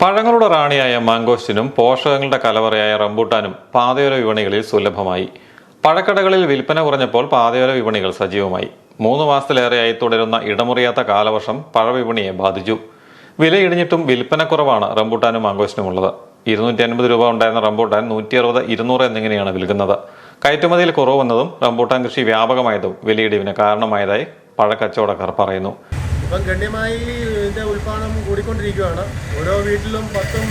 പഴങ്ങളുടെ റാണിയായ മാങ്കോസ്റ്റിനും പോഷകങ്ങളുടെ കലവറയായ റംബൂട്ടാനും പാതയോര വിപണികളിൽ സുലഭമായി. പഴക്കടകളിൽ വിൽപ്പന കുറഞ്ഞപ്പോൾ പാതയോര വിപണികൾ സജീവമായി. മൂന്ന് മാസത്തിലേറെയായി തുടരുന്ന ഇടമുറിയാത്ത കാലവർഷം പഴവിപണിയെ ബാധിച്ചു. വില ഇടിഞ്ഞിട്ടും വിൽപ്പനക്കുറവാണ് റംബൂട്ടാനും മാങ്കോസ്റ്റിനും ഉള്ളത് ഇരുന്നൂറ്റി അൻപത് രൂപ ഉണ്ടായിരുന്ന റംബൂട്ടാൻ നൂറ്റി അറുപത് ഇരുന്നൂറ് എന്നിങ്ങനെയാണ് വിൽക്കുന്നത്. കയറ്റുമതിയിൽ കുറവ് വന്നതും റംബൂട്ടാൻ കൃഷി വ്യാപകമായതും വിലയിടിവിന് കാരണമായതായി പഴക്കച്ചവടക്കാർ പറയുന്നു. ഇപ്പം ഗണ്യമായി ഇതിന്റെ ഉൽപ്പാദനം കൂടിക്കൊണ്ടിരിക്കുകയാണ്. ഓരോ വീട്ടിലും പത്തും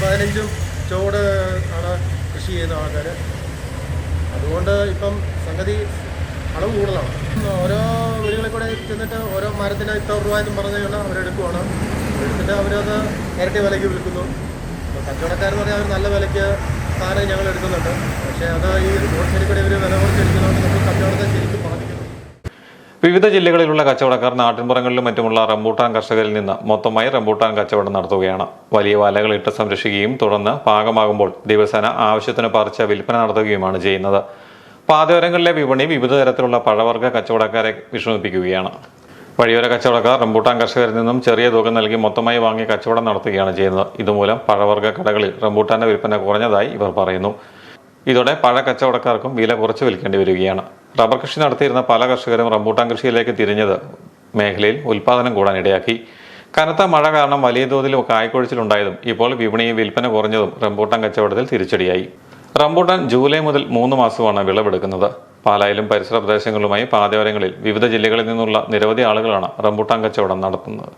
പതിനഞ്ചും ചോട് ആണ് കൃഷി ചെയ്യുന്ന ആൾക്കാർ അതുകൊണ്ട് ഇപ്പം സംഗതി അളവ് കൂടുതലാണ്. ഓരോ വീടുകളിൽ കൂടെ ചെന്നിട്ട് ഓരോ മരത്തിന് ഇത്ര രൂപ എന്നും പറഞ്ഞുകൊണ്ട് അവരെടുക്കുവാണ് എടുത്തിട്ട് അവരത് ഇരട്ടി വിലയ്ക്ക് വിൽക്കുന്നു. കച്ചവടക്കാരെന്ന് പറഞ്ഞാൽ അവർ നല്ല വിലയ്ക്ക് സാധനം ഞങ്ങൾ എടുക്കുന്നുണ്ട്. പക്ഷേ അത് ഈ റോഡ് സൈഡിൽ കൂടെ ഇവർ വില കുറച്ചെടുക്കുന്നതുകൊണ്ട് വിവിധ ജില്ലകളിലുള്ള കച്ചവടക്കാർ നാട്ടിൻപുറങ്ങളിലും മറ്റുമുള്ള റംബൂട്ടാൻ കർഷകരിൽ നിന്ന് മൊത്തമായി റംബൂട്ടാൻ കച്ചവടം നടത്തുകയാണ്. വലിയ വലകൾ ഇട്ട് സംരക്ഷിക്കുകയും തുടർന്ന് പാകമാകുമ്പോൾ ദിവസേന ആവശ്യത്തിന് പറിച്ച വിൽപ്പന നടത്തുകയുമാണ് ചെയ്യുന്നത്. പാതയോരങ്ങളിലെ വിപണി വിവിധ തരത്തിലുള്ള പഴവർഗ കച്ചവടക്കാരെ വിഷമിപ്പിക്കുകയാണ്. വഴിയോര കച്ചവടക്കാർ റംബൂട്ടാൻ കർഷകരിൽ നിന്നും ചെറിയ തുക നൽകി മൊത്തമായി വാങ്ങി കച്ചവടം നടത്തുകയാണ് ചെയ്യുന്നത്. ഇതുമൂലം പഴവർഗ കടകളിൽ റംബൂട്ടാന്റെ വിൽപ്പന കുറഞ്ഞതായി ഇവർ പറയുന്നു. ഇതോടെ പഴ കച്ചവടക്കാർക്കും വില കുറച്ച് വിൽക്കേണ്ടി വരികയാണ്. റബ്ബർ കൃഷി നടത്തിയിരുന്ന പല കർഷകരും റംബൂട്ടാൻ കൃഷിയിലേക്ക് തിരിഞ്ഞത് മേഖലയിൽ ഉൽപാദനം കൂടാൻ ഇടയാക്കി. കനത്ത മഴ കാരണം വലിയ തോതിൽ കായ്ക്കൊഴിച്ചിലുണ്ടായതും ഇപ്പോൾ വിപണിയിൽ വിൽപ്പന കുറഞ്ഞതും റംബൂട്ടാൻ കച്ചവടത്തിൽ തിരിച്ചടിയായി. റംബൂട്ടാൻ ജൂലൈ മുതൽ മൂന്ന് മാസമാണ് വിളവെടുക്കുന്നത്. പാലായിലും പരിസര പ്രദേശങ്ങളുമായി പാതയോരങ്ങളിൽ വിവിധ ജില്ലകളിൽ നിന്നുള്ള നിരവധി ആളുകളാണ് റംബൂട്ടാൻ കച്ചവടം നടത്തുന്നത്.